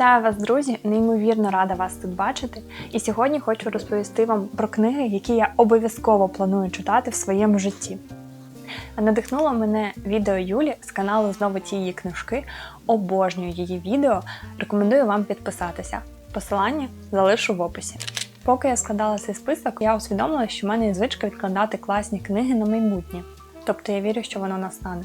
Вітаю вас, друзі! Неймовірно рада вас тут бачити. І сьогодні хочу розповісти вам про книги, які я обов'язково планую читати в своєму житті. Надихнуло мене відео Юлі з каналу Знову ті її книжки. Обожнюю її відео. Рекомендую вам підписатися. Посилання залишу в описі. Поки я складала цей список, я усвідомила, що в мене є звичка відкладати класні книги на майбутнє. Тобто я вірю, що воно настане.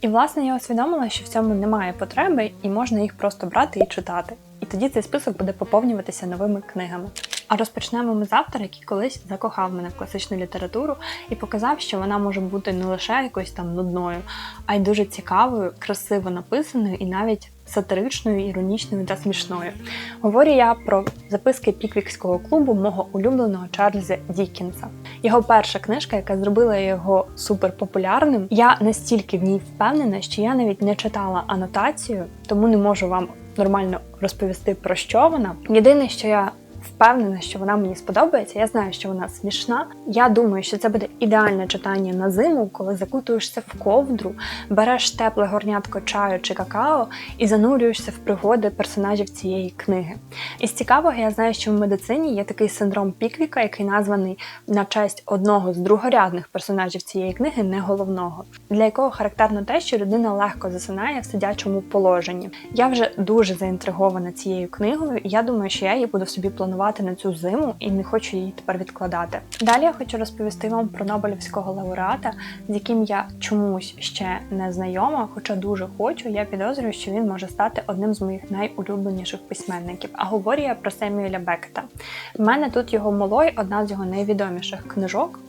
І власне я усвідомила, що в цьому немає потреби, і можна їх просто брати і читати. І тоді цей список буде поповнюватися новими книгами. А розпочнемо ми з автора, який колись закохав мене в класичну літературу і показав, що вона може бути не лише якоюсь там нудною, а й дуже цікавою, красиво написаною і навіть сатиричною, іронічною та смішною. Говорю я про записки Піквікського клубу мого улюбленого Чарльза Дікінса. Його перша книжка, яка зробила його суперпопулярним. Я настільки в ній впевнена, що я навіть не читала анотацію, тому не можу вам нормально розповісти про що вона. Єдине, що я впевнена, що вона мені сподобається. Я знаю, що вона смішна. Я думаю, що це буде ідеальне читання на зиму, коли закутуєшся в ковдру, береш тепле горнятко чаю чи какао і занурюєшся в пригоди персонажів цієї книги. Із цікавого, я знаю, що в медицині є такий синдром Піквіка, який названий на честь одного з другорядних персонажів цієї книги, не головного, для якого характерно те, що людина легко засинає в сидячому положенні. Я вже дуже заінтригована цією книгою, і я думаю, що я її буду собі планувати на цю зиму і не хочу її тепер відкладати. Далі я хочу розповісти вам про Нобелівського лауреата, з яким я чомусь ще не знайома, хоча дуже хочу. Я підозрюю, що він може стати одним з моїх найулюбленіших письменників. А говорю я про Семюеля Бекета. В мене тут його молой, одна з його найвідоміших книжок.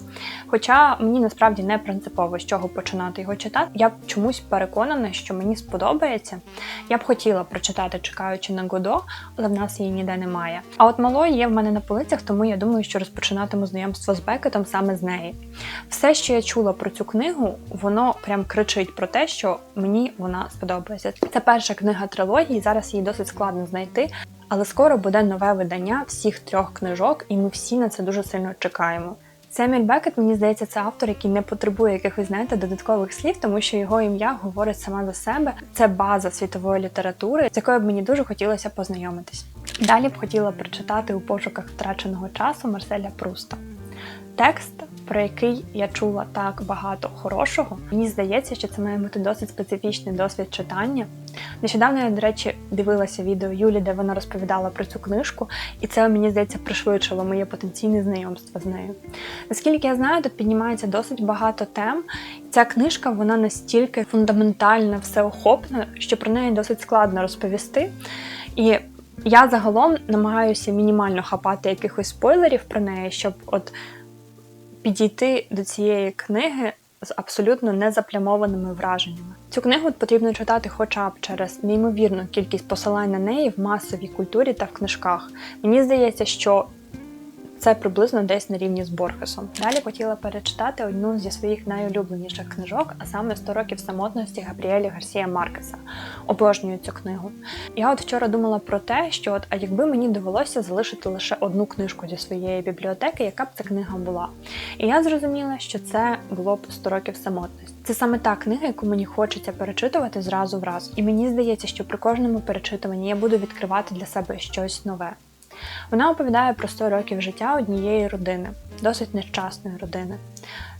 Хоча мені насправді не принципово з чого починати його читати, я чомусь переконана, що мені сподобається. Я б хотіла прочитати, чекаючи на Годо, але в нас її ніде немає. А от малої є в мене на полицях, тому я думаю, що розпочинатиму знайомство з Бекетом саме з неї. Все, що я чула про цю книгу, воно прям кричить про те, що мені вона сподобається. Це перша книга трилогії. Зараз її досить складно знайти. Але скоро буде нове видання всіх трьох книжок, і ми всі на це дуже сильно чекаємо. Семіль Бекет, мені здається, це автор, який не потребує якихось знаєте, додаткових слів, тому що його ім'я говорить сама за себе. Це база світової літератури, з якою б мені дуже хотілося познайомитись. Далі б хотіла прочитати у пошуках втраченого часу Марселя Пруста. Текст, про який я чула так багато хорошого, мені здається, що це має бути досить специфічний досвід читання. Нещодавно я, до речі, дивилася відео Юлі, де вона розповідала про цю книжку, і це мені здається пришвидшило моє потенційне знайомство з нею. Наскільки я знаю, тут піднімається досить багато тем. Ця книжка вона настільки фундаментальна, всеохопна, що про неї досить складно розповісти. І я загалом намагаюся мінімально хапати якихось спойлерів про неї, щоб от підійти до цієї книги з абсолютно незаплямованими враженнями. Цю книгу потрібно читати хоча б через неймовірну кількість посилань на неї в масовій культурі та в книжках. Мені здається, що це приблизно десь на рівні з Борхесом. Далі хотіла перечитати одну зі своїх найулюбленіших книжок, а саме «100 років самотності Габріелі Гарсія Маркеса. Обожнюю цю книгу. Я от вчора думала про те, що от, а якби мені довелося залишити лише одну книжку зі своєї бібліотеки, яка б ця книга була. І я зрозуміла, що це було б «100 років самотності. Це саме та книга, яку мені хочеться перечитувати зразу в раз. І мені здається, що при кожному перечитуванні я буду відкривати для себе щось нове. Вона оповідає про 100 років життя однієї родини, досить нещасної родини.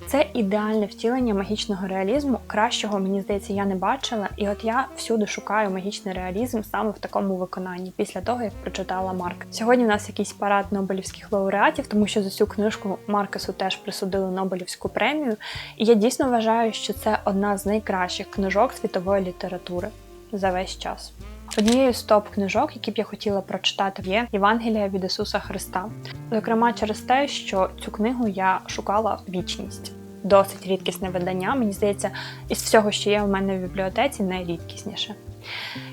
Це ідеальне втілення магічного реалізму. Кращого, мені здається, я не бачила. І от я всюди шукаю магічний реалізм саме в такому виконанні, після того, як прочитала Марк. Сьогодні в нас якийсь парад Нобелівських лауреатів, тому що за цю книжку Маркесу теж присудили Нобелівську премію. І я дійсно вважаю, що це одна з найкращих книжок світової літератури за весь час. Однією з топ-книжок, які б я хотіла прочитати, є Євангелія від Ісуса Христа. Зокрема, через те, що цю книгу я шукала вічність. Досить рідкісне видання. Мені здається, із всього, що є в мене в бібліотеці, найрідкісніше.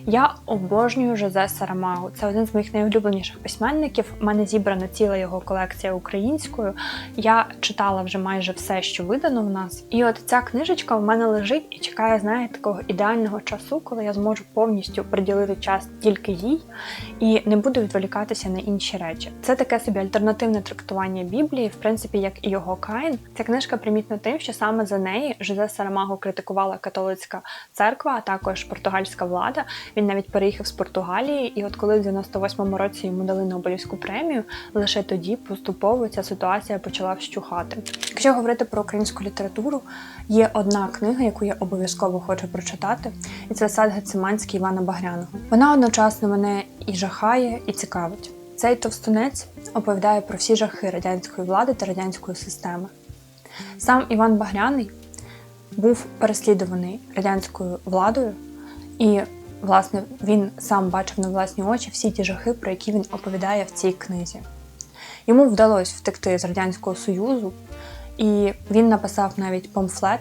Я обожнюю Жозе Сарамагу. Це один з моїх найулюбленіших письменників. У мене зібрана ціла його колекція українською. Я читала вже майже все, що видано в нас. І от ця книжечка в мене лежить і чекає, знаєте, такого ідеального часу, коли я зможу повністю приділити час тільки їй і не буду відволікатися на інші речі. Це таке собі альтернативне трактування Біблії, в принципі, як і його Каїн. Ця книжка примітна тим, що саме за неї Жозе Сарамагу критикувала католицька церква, а також португальська влада влада. Він навіть переїхав з Португалії, і от коли в 98-му році йому дали Нобелівську премію, лише тоді поступово ця ситуація почала вщухати. Якщо говорити про українську літературу, є одна книга, яку я обов'язково хочу прочитати, і це сад Гециманський Івана Багряного. Вона одночасно мене і жахає, і цікавить. Цей товстунець оповідає про всі жахи радянської влади та радянської системи. Сам Іван Багряний був переслідуваний радянською владою, і, власне, він сам бачив на власні очі всі ті жахи, про які він оповідає в цій книзі. Йому вдалося втекти з Радянського Союзу, і він написав навіть памфлет,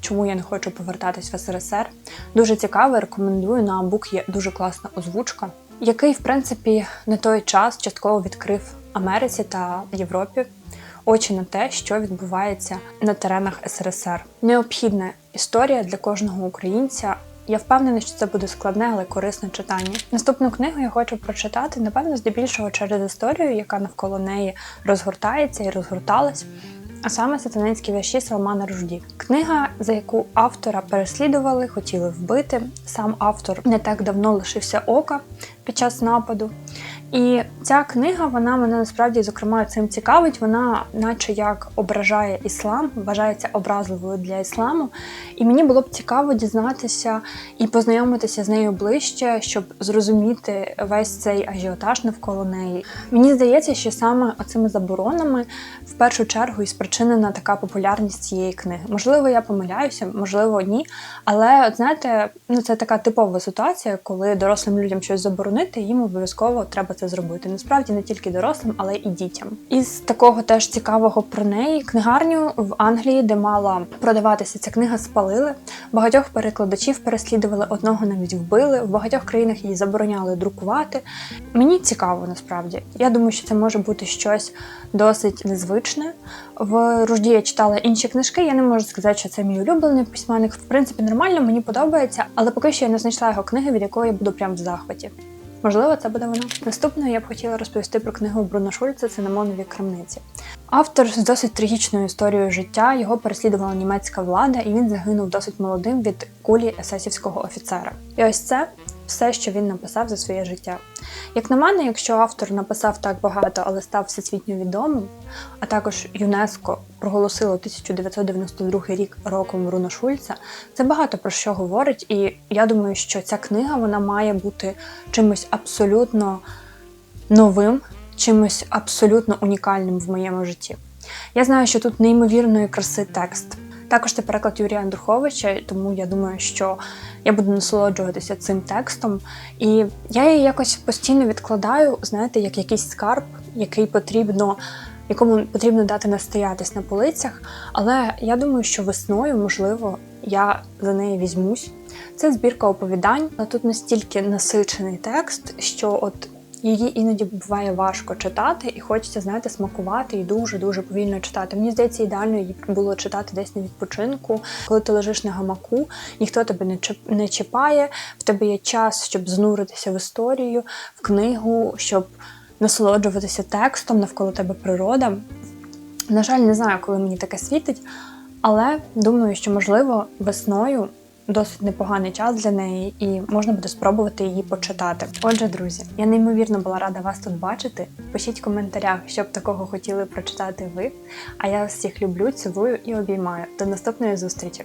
чому я не хочу повертатись в СРСР. Дуже цікаво, рекомендую на Амбук є дуже класна озвучка, який, в принципі, на той час частково відкрив Америці та Європі очі на те, що відбувається на теренах СРСР. Необхідна історія для кожного українця. Я впевнена, що це буде складне, але корисне читання. Наступну книгу я хочу прочитати, напевно, здебільшого через історію, яка навколо неї розгортається і розгорталась. А саме сатанинські вірші Салмана Ружді. Книга, за яку автора переслідували, хотіли вбити. Сам автор не так давно лишився ока під час нападу. І ця книга, вона мене насправді, зокрема, цим цікавить. Вона, наче як ображає іслам, вважається образливою для ісламу. І мені було б цікаво дізнатися і познайомитися з нею ближче, щоб зрозуміти весь цей ажіотаж навколо неї. Мені здається, що саме оцими заборонами в першу чергу і спричинена така популярність цієї книги. Можливо, я помиляюся, можливо, ні. Але от знаєте, ну це така типова ситуація, коли дорослим людям щось заборонити, їм обов'язково треба це зробити. Насправді не тільки дорослим, але і дітям. Із такого теж цікавого про неї книгарню в Англії, де мала продаватися ця книга, спалили. Багатьох перекладачів переслідували, одного навіть вбили. В багатьох країнах її забороняли друкувати. Мені цікаво насправді. Я думаю, що це може бути щось досить незвичне. В Ружді я читала інші книжки. Я не можу сказати, що це мій улюблений письменник. В принципі, нормально, мені подобається, але поки що я не знайшла його книги, від якої я буду прям в захваті. Можливо, це буде вона. Наступною я б хотіла розповісти про книгу Бруно Шульца Цинамонові крамниці. Автор з досить трагічною історією життя. Його переслідувала німецька влада, і він загинув досить молодим від кулі есесівського офіцера. І ось це все, що він написав за своє життя. Як на мене, якщо автор написав так багато, але став всесвітньо відомим, а також ЮНЕСКО проголосило 1992 рік роком Бруно Шульца, це багато про що говорить, і я думаю, що ця книга вона має бути чимось абсолютно новим, чимось абсолютно унікальним в моєму житті. Я знаю, що тут неймовірної краси текст. Також це переклад Юрія Андруховича, тому я думаю, що я буду насолоджуватися цим текстом. І я її якось постійно відкладаю, знаєте, як якийсь скарб, який потрібно, якому потрібно дати настоятись на полицях. Але я думаю, що весною, можливо, я за неї візьмусь. Це збірка оповідань, але тут настільки насичений текст, що от Її іноді буває важко читати, і хочеться, знаєте, смакувати і дуже-дуже повільно читати. Мені здається, ідеально її було читати десь на відпочинку, коли ти лежиш на гамаку, ніхто тебе не чіп... не чіпає, в тебе є час, щоб знуритися в історію, в книгу, щоб насолоджуватися текстом, навколо тебе природа. На жаль, не знаю, коли мені таке світить, але думаю, що можливо весною досить непоганий час для неї, і можна буде спробувати її почитати. Отже, друзі, я неймовірно була рада вас тут бачити. Пишіть в коментарях, що б такого хотіли прочитати ви. А я всіх люблю, цілую і обіймаю. До наступної зустрічі.